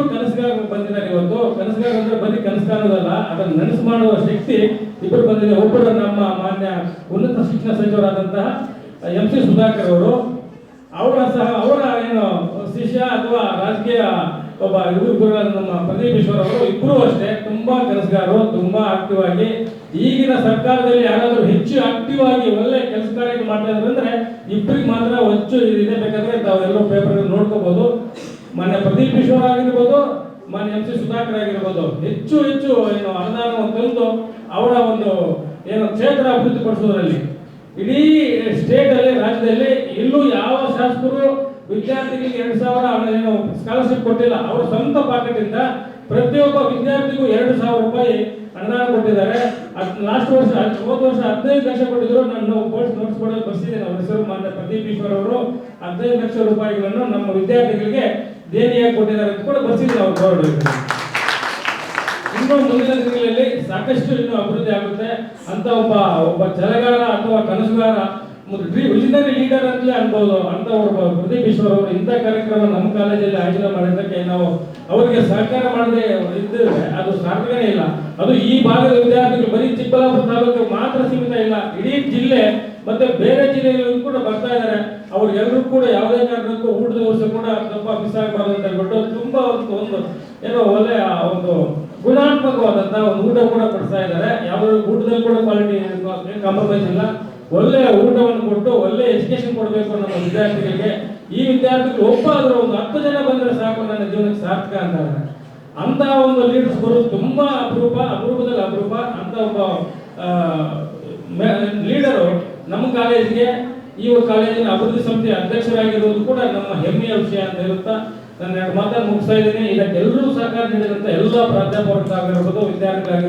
ಇಬ್ಬರು ಕನಸುಗಾರ ಬಂದಿದ್ದಾರೆ ಇವತ್ತು. ಕನಸುಗಾರ ಅಂದ್ರೆ ಬರೀ ಕನಸು ಕಾಣೋದಲ್ಲ ಅದನ್ನು ನನಸು ಮಾಡುವ ಶಕ್ತಿ ಇಬ್ಬರು ಬಂದಿದೆ. ಒಬ್ಬರು ನಮ್ಮ ಮಾನ್ಯ ಉನ್ನತ ಶಿಕ್ಷಣ ಸಚಿವರಾದಂತಹ ಎಂ ಸಿ ಸುಧಾಕರ್ ಅವರು. ಅವರ ಸಹ, ಅವರ ಏನು ಶಿಷ್ಯ ಅಥವಾ ರಾಜಕೀಯ ಒಬ್ಬ ಇಬ್ಬರು ನಮ್ಮ ಪ್ರದೀಪ್ ಈಶ್ವರ್ ಅವರು ಇಬ್ಬರು ಅಷ್ಟೇ ತುಂಬಾ ಕೆಲಸಗಾರರು ತುಂಬಾ ಆಕ್ಟಿವ್ ಆಗಿ. ಈಗಿನ ಸರ್ಕಾರದಲ್ಲಿ ಯಾರಾದರೂ ಹೆಚ್ಚು ಆಕ್ಟಿವ್ ಆಗಿ ಒಳ್ಳೆ ಕೆಲಸ ಕಾರ್ಯ ಮಾಡ್ತಾ ಇದ್ದಾರೆ ಅಂದ್ರೆ ಇಬ್ಬರಿಗೆ ಮಾತ್ರ ಹೆಚ್ಚು ಇದೆ ಬೇಕಾದ್ರೆ ತಾವೆಲ್ಲರೂ ಪೇಪರ್ ನೋಡ್ಕೋಬಹುದು ಮಾನ್ಯ ಪ್ರದೀಪ್ ಈಶ್ವರ್ ಆಗಿರ್ಬೋದು, ಮಾನ್ಯ ಎಂ ಸಿ ಸುಧಾಕರ್ ಆಗಿರ್ಬೋದು, ಹೆಚ್ಚು ಹೆಚ್ಚು ಏನು ಅನುದಾನವನ್ನು ತಂದು ಅವರ ಒಂದು ಏನು ಕ್ಷೇತ್ರ ಅಭಿವೃದ್ಧಿ ಪಡಿಸೋದ್ರಲ್ಲಿ. ಇಡೀ ಸ್ಟೇಟ್ ಅಲ್ಲಿ, ರಾಜ್ಯದಲ್ಲಿ ಎಲ್ಲೂ ಯಾವ ಶಾಸಕರು ವಿದ್ಯಾರ್ಥಿಗಳಿಗೆ ಎರಡು ಸಾವಿರ ಏನು ಸ್ಕಾಲರ್ಶಿಪ್ ಕೊಟ್ಟಿಲ್ಲ, ಅವರ ಸ್ವಂತ ಪಾಕೆಟಿಂದ ಪ್ರತಿಯೊಬ್ಬ ವಿದ್ಯಾರ್ಥಿಗೂ ಎರಡು ಸಾವಿರ ರೂಪಾಯಿ ಅನುದಾನ ಕೊಟ್ಟಿದ್ದಾರೆ. ಲಾಸ್ಟ್ ವರ್ಷ, ಹೋದ ವರ್ಷ ಹದಿನೈದು ಲಕ್ಷ ಕೊಟ್ಟಿದ್ರು, ನಾನು ಪೋಸ್ಟ್ ನೋಟ್ಸ್ ಕೊಡಲು ಬರ್ಸಿದ್ದೇನೆ ಪ್ರದೀಪ್ ಈಶ್ವರ್ ಅವರು ಹದಿನೈದು ಲಕ್ಷ ರೂಪಾಯಿಗಳನ್ನು ನಮ್ಮ ವಿದ್ಯಾರ್ಥಿಗಳಿಗೆ ದೇಣಿಯಾಗಿ ಕೊಟ್ಟಿದ್ದಾರೆ ಅಂತ ಕೂಡ ಬರ್ಸಿದ್ದೀನಿ ಅವ್ರ ಗೌರವ ಇನ್ನು ಮುಂದಿನ ದಿನಗಳಲ್ಲಿ ಸಾಕಷ್ಟು ಇನ್ನು ಅಭಿವೃದ್ಧಿ ಆಗುತ್ತೆ. ಅಂತ ಒಬ್ಬ ಒಬ್ಬ ಚಲಗಾರ ಅಥವಾ ಕನಸುಗಾರ ವಿಷನರಿ ಲೀಡರ್ ಅಂತಲೇ ಅನ್ಬೋದು. ಅಂತ ಒಬ್ಬ ಪ್ರದೀಪ್ ಈಶ್ವರ್ ಅವರು ಇಂಥ ಕಾರ್ಯಕ್ರಮ ನಮ್ಮ ಕಾಲೇಜಲ್ಲಿ ಆಯೋಜನೆ ಮಾಡಿದ್ದಕ್ಕೆ ನಾವು ಅವರಿಗೆ ಸಹಕಾರ ಮಾಡದೆ ಇದ್ದರೆ ಅದು ಸಾರ್ಥಕನೇ ಇಲ್ಲ. ಅದು ಈ ಭಾಗದ ವಿದ್ಯಾರ್ಥಿಗಳು ಬರೀ ಚಿಕ್ಕಬಳ್ಳಾಪುರ ತಾಲೂಕು ಮಾತ್ರ ಸೀಮಿತ ಇಲ್ಲ. ಇಡೀ ಜಿಲ್ಲೆ ಮತ್ತೆ ಬೇರೆ ಜಿಲ್ಲೆಗಳು ಕೂಡ ಬರ್ತಾ ಇದ್ದಾರೆ. ಅವ್ರು ಎಲ್ಲರೂ ಕೂಡ ಯಾವುದೇ ಕಾರಣಕ್ಕೂ ಊಟದ ವರ್ಷ ಕೂಡ ಸ್ವಲ್ಪ ಮಿಸ್ ಆಗಬಾರ್ದು ಅಂತ ಹೇಳ್ಬಿಟ್ಟು ತುಂಬಾ ಒಂದು ಒಂದು ಏನೋ ಒಳ್ಳೆ, ಆ, ಒಂದು ಗುಣಾತ್ಮಕವಾದಂತ ಒಂದು ಊಟ ಕೂಡ ಕೊಡ್ತಾ ಇದ್ದಾರೆ. ಯಾವ್ದು ಊಟದಲ್ಲಿ ಕೂಡ ಕ್ವಾಲಿಟಿ ಕಾಂಪ್ರಮೈಸ್ ಇಲ್ಲ. ಒಳ್ಳೆ ಊಟವನ್ನು ಕೊಟ್ಟು ಒಳ್ಳೆ ಎಜುಕೇಶನ್ ಕೊಡಬೇಕು ನಮ್ಮ ವಿದ್ಯಾರ್ಥಿಗಳಿಗೆ ಈ ವಿದ್ಯಾರ್ಥಿಗಳು ಒಬ್ಬ ಆದ್ರೂ ಒಂದು ಹತ್ತು ಜನ ಬಂದ್ರೆ ಸಾಕು ನನ್ನ ಜೀವನಕ್ಕೆ ಸಾರ್ಥಕ ಅಂತಾರೆ ಅಂತ ಒಂದು ಲೀಡರ್ಸ್ ಬರೋದು ತುಂಬಾ ಅಪರೂಪ, ಅಪರೂಪದಲ್ಲಿ ಅಪರೂಪ. ಅಂತ ಒಬ್ಬ ಲೀಡರು ಕಾಲೇಜಿಗೆ ಈ ಒಂದು ಕಾಲೇಜಿನ ಅಭಿವೃದ್ಧಿ ಸಮಿತಿ ಅಧ್ಯಕ್ಷರಾಗಿರುವುದು ಕೂಡ ನಮ್ಮ ಹೆಮ್ಮೆಯ ವಿಷಯ ಅಂತ ಹೇಳುತ್ತಾ ನನ್ನ ಮಾತನ್ನು ಮುಗಿಸ್ತಾ ಇದ್ದೇನೆ. ಇದಕ್ಕೆ ಎಲ್ಲರೂ ಸಹಕಾರ ನೀಡಿದಂತ ಎಲ್ಲ ಪ್ರಾಧ್ಯಾಪಕರಾಗಿರ್ಬೋದು ವಿದ್ಯಾರ್ಥಿಗಳಾಗಿರ್ಬೋದು